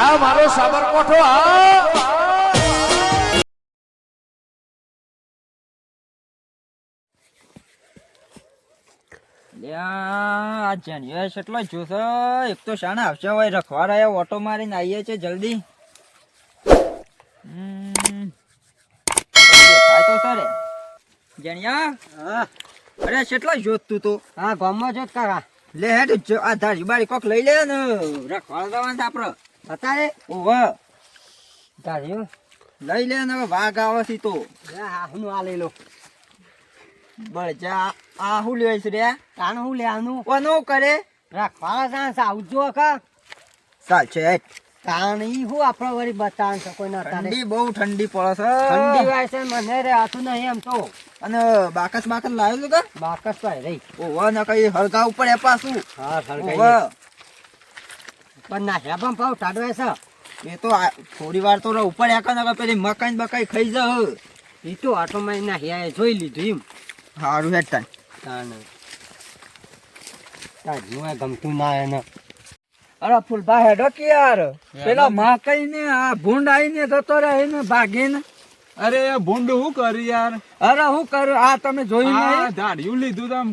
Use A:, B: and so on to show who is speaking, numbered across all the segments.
A: આ મારો સાબરકોઠો આ
B: લ્યા, આ જાન્યુઆરી કેટલો જોશો એક તો શાણા આવશે હોય રખવાડા ઓટો મારીને આવીએ છે જલ્દી. હમ. દેખાય તો સરે જાણ્યા? અરે કેટલો જોત તું તો.
C: હા ગામમાં જોત કાકા
B: લે હેડ આ ધારી બારી કોક લઈ લે ને. રખવા જવાનું આપડે.
C: અત્યારે
B: ઓવા
C: ગાડીઓ.
B: લઈ લે ને વાઘ આવે છે તો.
C: હું આ લઈ લો.
B: બળ જા આ હું લેવાય છે રે.
C: તાણ હું લેવાનું
B: કોનો કરે.
C: રાખવાળા તાણ સાવજો કા?
B: ચાલ
C: તાણ ઈ હું આપડે વળી બતાવ છે કોઈ ના
B: ઠંડી બહુ ઠંડી પડે છે.
C: ઠંડી વાય છે મને રે આતું નહીં એમ તો.
B: અને બાકસ બાકસ લાવેલું કે?
C: બાકસ ભાઈ રહી.
B: ઓવા ને કઈ હળગા ઉપર એ પાછું.
C: હા
B: ઓવા
C: પણ ના હેબમ ભાવ ટાડવે છે
B: એ તો થોડી વાર તો ઉપર એક નગર પેલી મકાઈ બકાઈ ખાઈ જાવ
C: એ તો આટો માં ના જોઈ લીધું એમ.
B: સારું હેડ તાન.
C: તાન તાજનું ગમતું ના. એને
B: અરે ફૂલભા હેડો કે યાર. પેલા મકાઈ ને આ ભૂંડ આઈને જતો રહે ને. ભાગીને
A: અરે ભૂંડ હું કરી યાર?
B: અરે હું કરું? આ તમે
A: જોઈ
B: નહીં?
A: ધાડ્યું લીધું તમ.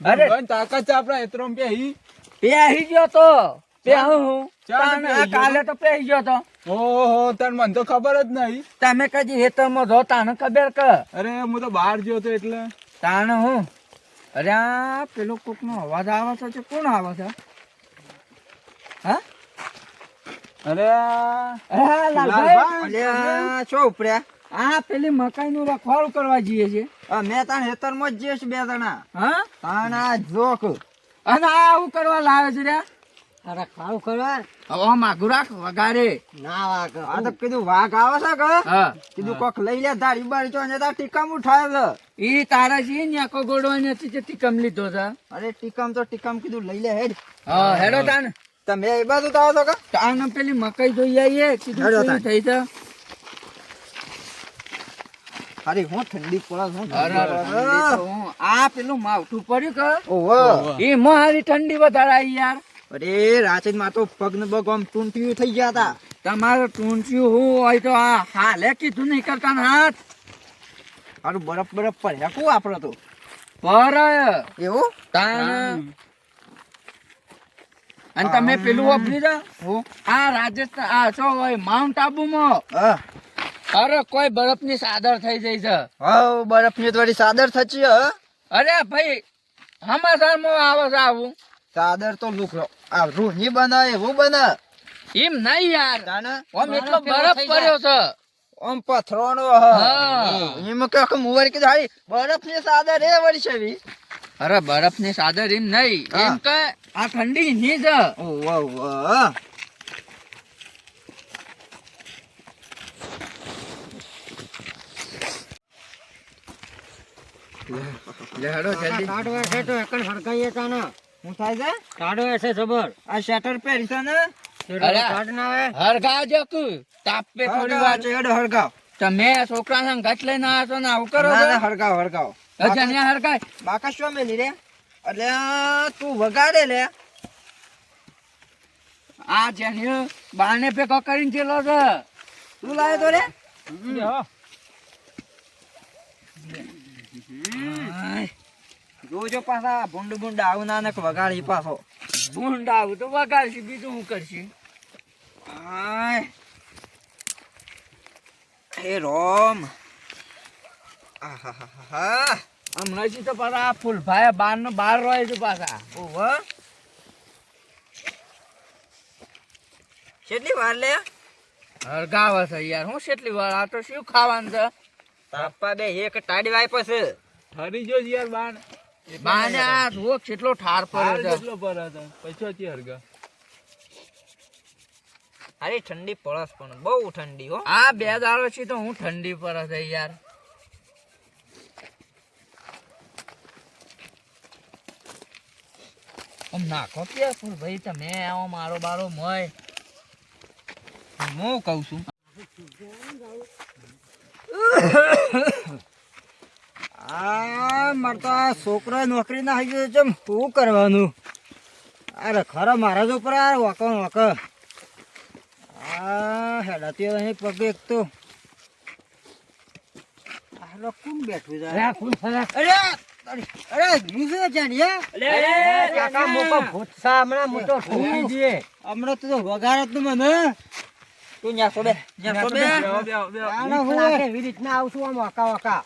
B: અરે.
A: તાકાત આપડા એતરો પેહી
B: પેહી ગયો તો. પેહું હું
A: ચાલ
B: તાન
A: પેહી
B: આ
A: ગયો
B: કાલે તો. પેહી ગયો તો.
A: ઓહો તને મને તો ખબર જ નહીં.
B: તમે કદી હેતરમાં જો તાને ખબર કે
A: અરે હું તો બહાર ગયો તો એટલે.
B: તાને હું? અરે આ પેલો કોક અવાજ આવે છે કોણ આવે છે? હા?
A: અરે આ-
B: અરે
A: લાલભાઈ.
B: અલ્યા, શું ઉપડ્યા આ પેલી મકાઈ નું રખવાડું કરવા જઈએ છે મેં તાણ હેતરમાં જ જઈએ બે જણા. હા? તાણ આ જોક. અને આ આવું કરવા લાવે છે રે.
C: અરે ખાવું કરવા
B: હવે માગું રાખ વગાડે.
C: ના વાગ.
B: આ તો કીધું વાઘ આવે છે કે? કીધું કોક લઈ લે ધારી બારી ચો ને તાર ટીકમ ઉઠાય છે. ઈ તારા છે ને આખો ગોડવાની હતી ટીકમ લીધો છે. અરે ટીકમ તો ટીકમ કીધું લઈ લે હેડ. હા હેડો તાન. તમે એ બાજુ તો તો કે? તાન પેલી મકાઈ જોઈ આવીએ કીધું થઈ છે અરે હું ઠંડી પડે આ પેલું માવઠું પડ્યું કે? ઓહો. મારી ઠંડી વધારે આવી યાર. અરે રાચી માં તો પગ ને પગ આમ ટૂંટિયું થઈ ગયા હતા તમારે ટૂંટિયું હું હોય તો આ હાલે કીધું નહીં કરતા ને હાથ. હારું બરફ બરફ પડ્યા કુ આપડે તો. પર એવું? તાન. અને તમે પેલું વાપરી દો આ રાજસ્થાન આ શું હોય માઉન્ટ આબુમાં અરે કોઈ બરફની સાદર થઈ જાય છે. હા બરફની થોડી સાદર થતી અરે ભાઈ સમાચારમાં આવે છે આવું સાદર તો લુકરો આ રૂહની બને એવું બને? એમ નહીં યાર. ઓમ એટલો બરફ પડ્યો છે. ઓમ પથરોનો એમ કે મુવર કે હારી બરફ ને સાદર એ વળી છે અરે બરફ ને સાદર એમ નહીં. એમ કે આ ઠંડી ની જ ઓહ વાહ લેડો જલ્દી.
C: કાઢવા છે તો એકણ ફરકાઈએ તાને.
B: હું થાય છે?
C: કાઢો એસે જબર
B: આ શટર પહેરી છે ને?
C: અરે ટાડ ના આવે
B: હરગાવજો કુ પે થોડી વાર. ચેડો હરગાવ. તમે છોકરા સંગ ગટ લઈને આવ્યા છો ને આવું કરો છો? હરગાવ હરગાવ. અજન્યા હરગાય. બાકા શું મેલી રે? એટલે તું વગાડે લે. આ જેને બાને ભેગો કરીને ચેલો છે. તું લાવે તો રે. હાય. જોજો પાછા ભૂંડ ભૂંડ આવું ના ને વગાડી પાછો. ભૂંડ આવું તો વગાડશે બીજું હું કરશે. હે રોમ. આહાહાહા. હમણાંથી તો પાછા ફૂલભાઈ બાર નો બાર રહે છે પાછા. ઓહો. કેટલી વાર લે? હરગાવે છે યાર. હું કેટલી વાર? આ તો શું ખાવાનું છે? તાપા બે એક ટાડી વાય પછી
A: ઠરી જો યાર બાણ
B: બાને આ જુઓ કેટલો ઠાર પડ્યો છે.
A: કેટલો પર હતો? પૈસો થી હરગા
B: અરે ઠંડી પડસ પણ બહુ ઠંડી હો. આ બે દાડો છે તો હું ઠંડી પર છે યાર. આમ નાખો કે ફૂલ? ભાઈ તમે આવો મારો બારો મય. હું કહું છું? આ મારે તો આ છોકરા નોકરી ના આવી ગયો છે શું કરવાનું? અરે ખરા મારા જ ઉપર આ વક વક.
C: આ હેડાતી અહીં પગે એક તો. આલો કોણ બેઠું છે? અરે અરે અરે હું શું જાણ્યા
B: કાકા મોકો
C: હમણાં મોટો ઠોકી દે હમણાં તો વગાર તું મને
B: તું ન્યા સોબે ન્યા સોબે
C: એવી રીતના આવશું આમ વાકા વાકા.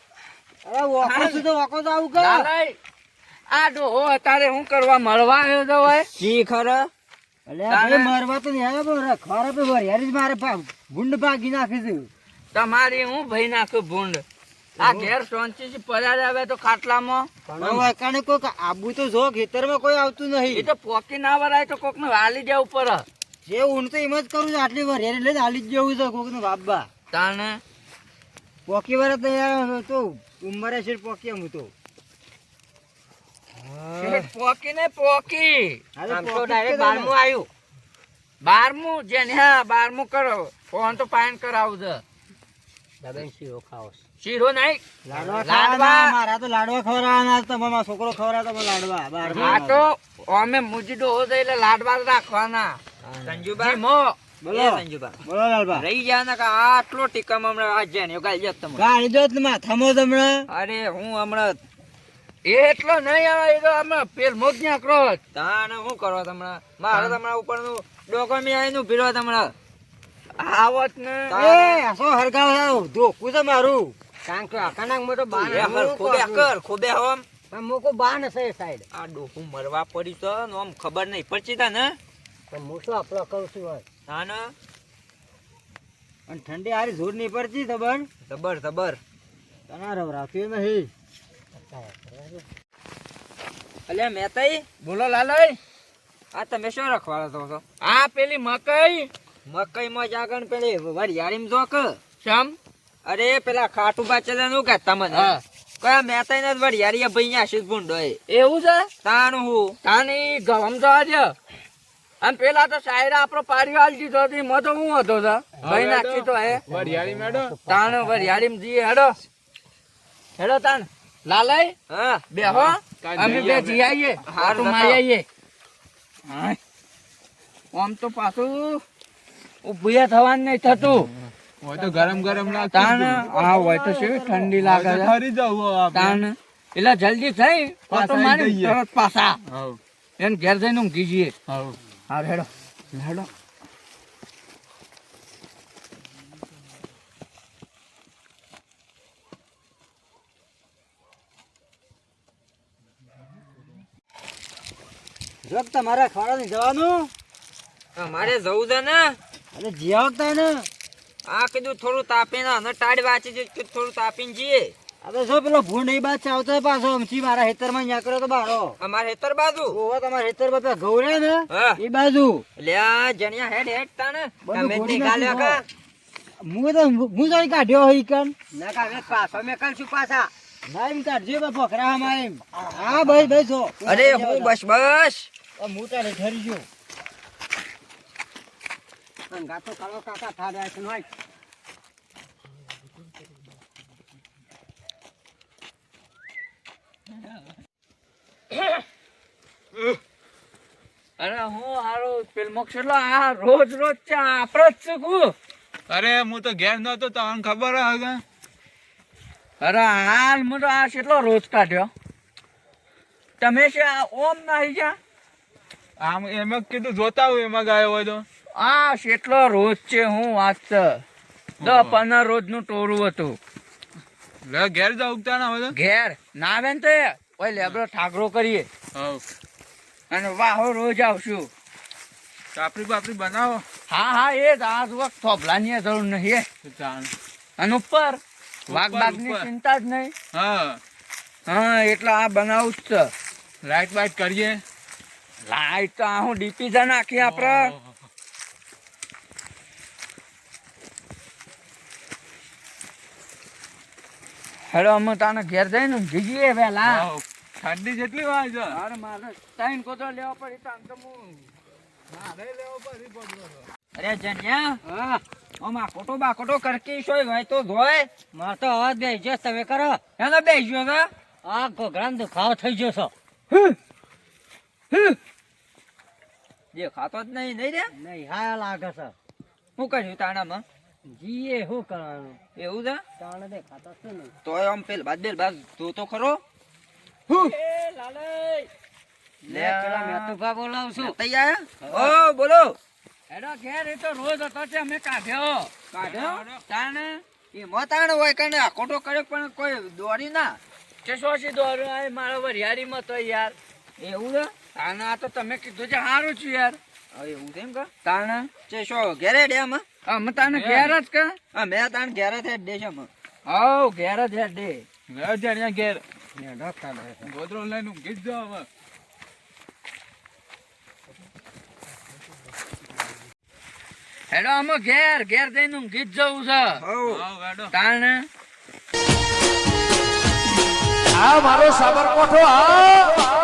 B: આ ડોહો અત્યારે હું કરવા મળવા આવ્યો તો હોય. જી ખરો?
C: અલે ભાઈ મારવા તો નહીં ખરા પે વરિયારી મારે પા ભાગી નાખી
B: તમારી હું ભાઈ નાખું ભૂંડ? આ ઘેર શાંતિથી પરાર આવે તો ખાટલામાં.
C: પણ કોઈક આબુ તો જો ખેતરમાં કોઈ આવતું નહીં.
B: એ તો પોકી ના વરાય તો કોક ને હાલી જવું પડે.
C: જે ઊંડ તો એમ જ કરું છું આટલી વરિયારી લઈને હાલી જ જવું છે કોક બાબા
B: તાણે
C: પોકી વાર તૈયાર તો ઉંમરે છે પોકી હું. તો
B: પોકી ને પોકી.
C: આમ તો direct બારમું
B: આવ્યું બારમું જે હા બારમું કરો. ફોન તો પાયન કરાવું છે. શીરો નહીં.
C: લાડવા
B: લાડવા.
C: મારા તો લાડવા ખવડાવવાના તમારા છોકરો ખવડાવતો તમે લાડવા
B: આ તો અમે મુજડો હો તો એટલે લાડવા રાખવાના. સંજુબા? મો. ને ને અરે હું હમણાં એટલો નહીં આવે એ તો હમણાં પેલ મોજ ને ક્રોધ તાને શું કરો તમને મારે તમારા ઉપરનું ડોકોમી આવીનું પીરો તમને આવત ને.
C: એ આસો હરગાવ ધોકું છે મારું. કારણ કે અચાનક મોટો
B: એ ખોબે કર ખોબે હોમ
C: મોકો છે સાઈડ.
B: આ ડોકું મરવા પડી તો આમ ખબર નહીં પડતી તા ને
C: મોટો શું આપલો કરું છું અને ઠંડી હારી જોર નહીં પડતી ખબર
B: જબર જબર
C: તને રવરાતું નહીં.
B: અલ્યા મેતાઈ? બોલો લાલય આ તમે શું રખવાડો તો છો? આ પેલી મકઈ. મકઈ માં જાગણ પેલી વરિયાળીમાં જોક શમ? અરે પેલા ખાટુ બાચેલા નું કહેતા મને કયા મેતાઈ ને વરિયાળી ભાઈ આશીષ ભૂંડો એવું છે? તાનું હું. તાની ગમ જવા આજે અને પેલા તો સાયરા આપણો પાડી હાલ દીધો હતી મો તો હું હતો તો. ભાઈ નાખી તો હે.
A: વરિયાળી મેડો
B: તાણ વરિયાળીમાં જઈએ હેડો. હેડો તાણ. લાલાઈ હા. બેહો અમે બે જઈ આવીએ. હારું મારી આવીએ. આમ તો પાછું ઉભું થવાનું નહીં થતું.
A: હોય તો ગરમ ગરમ લાગતું.
B: તાણ હા હોય તો શું ઠંડી લાગે
A: ખરી જવું
B: તાણ. એટલે જલ્દી થઈ
A: પાછા
B: પાછો મારી તરત પાછા. એને ઘેર જઈને ઊંઘી જઈએ.
A: હઉ.
B: હા હેડો હેડો
C: જો કે તમારે ખવાડા નહીં જવાનું
B: મારે જવું છે ને.
C: અરે જ્યાં આવતા ને.
B: આ કીધું થોડું તાપીને અને ટાળ વાંચી થોડું તાપીને જઈએ.
C: તો જો પેલો ભૂંડ એ બાદ આવતો પાછો અમથી મારા ખેતરમાં ન્યા તો બારો.
B: અમારે હેતર બાજુ?
C: ઓહો તમારા ખેતર બાપા ગૌરે ને? એ બાજુ.
B: લે આ જણિયા હેડ હેડ તાને તમે
C: ઘોડી
B: કા?
C: હું તો હું જોઈ કાઢ્યો હોય કન ના કાઢે પાછો મેં કલશું પાછા. ના એમ બા આમાં એમ. હા ભાઈ ભાઈ
B: અરે હું બસ બસ.
C: હું તારે ઠરી ગયો. ગાતો કાળો કાકા થાડ્યા છે
B: અરે હું હારું ફિલ્મો કેટલો આ રોજ રોજ ચા આપણે જ શીખવું
A: અરે હું તો ઘેર નતો તમને ખબર હે
B: અરે હાલ હું તો આ કેટલો રોજ કાઢ્યો? તમે છે આ ઓમ નાહી જા
A: આમ એમાં કીધું જોતા હોય એમાં ગાયો હોય તો.
B: આ કેટલો રોજ છે હું વાત છે. દસ પંદર રોજનું ટોરું હતું.
A: લે ઘેર જાવ ઉગતા ના તો.
B: ઘેર. ના બેન તો. ઓય લેબરો ઠાકરો કરીએ.
A: હઉ.
B: અને વાહો રોજ આવશું.
A: ચાપરી બાપરી બનાવો.
B: હા હા એ જ. આ વખત થોભલાની જરૂર નહીં અને ઉપર? વાઘ બાગની ચિંતા જ નહીં.
A: હા.
B: હા એટલે આ બનાવું જ છે.
A: લાઈટ બાઈટ કરીએ.
B: લાઈટ તો આ હું ડીપી જ નાખી આપડે. હેલો અમે તને ઘેર જઈને જઈએ વહેલા.
A: ઠંડી જેટલી વાર છે.
B: અરે મારે ટાઈમ કોતો લેવો પડી તો આમ તો હું
A: મારે લેવો પડી પડ્યો
B: અરે જન્યા
C: હા.
B: ઓમાં કોટો બા કોટો કરકી સોય ભાઈ તો ધોય.
C: માર તો અવાજ બે જો તમે કરો.
B: એનો જો છે
C: આ ઘોઘરાનો દુખાવો થઈ ગયો છો.
B: દેખાતો જ નહીં નહીં રે?
C: નહીં હા લાગે છે.
D: શું કર્યું તાણામાં?
B: જીએ શું કરવાનું?
D: એવું છે?
B: તાણે દેખાતા છે ને.
D: તોય આમ પેલ બાદ બેલ બાદ તું તો ખરો?
B: લે પેલા મેતુભા બોલાવશું
D: તૈયાર? ઓ બોલો.
B: એનો ઘેર એ તો રોજ હતો તે અમે કાઢ્યો.
D: કાઢ્યો? તાણે? એ મતાણ હોય કને ખોટો કર્યો પણ કોઈ દોરી ના.
B: કે સોસી દોરો આ મારો તો યાર.
D: એવું છે?
B: તાણે આ તો તમે કીધું છે સારું છું યાર.
D: હવે એવું છે એમ કા? તાણે? છે શો ઘેરે ડેમ
B: અમે તાને ઘેર જ કે?
D: મેં તાણ ઘેરે છે ડે છે અમે
B: હવ ઘેર જ હેડ. દે
A: ઘેર જા ત્યાં ઘેર ગોદરો લઈને ઊંઘી જ જાઓ હવે.
B: હેડો અમે ઘેર ઘેર જઈને ઊંઘી જ જવું છે.
A: આવો
E: આ મારો સાબરકોઠો આ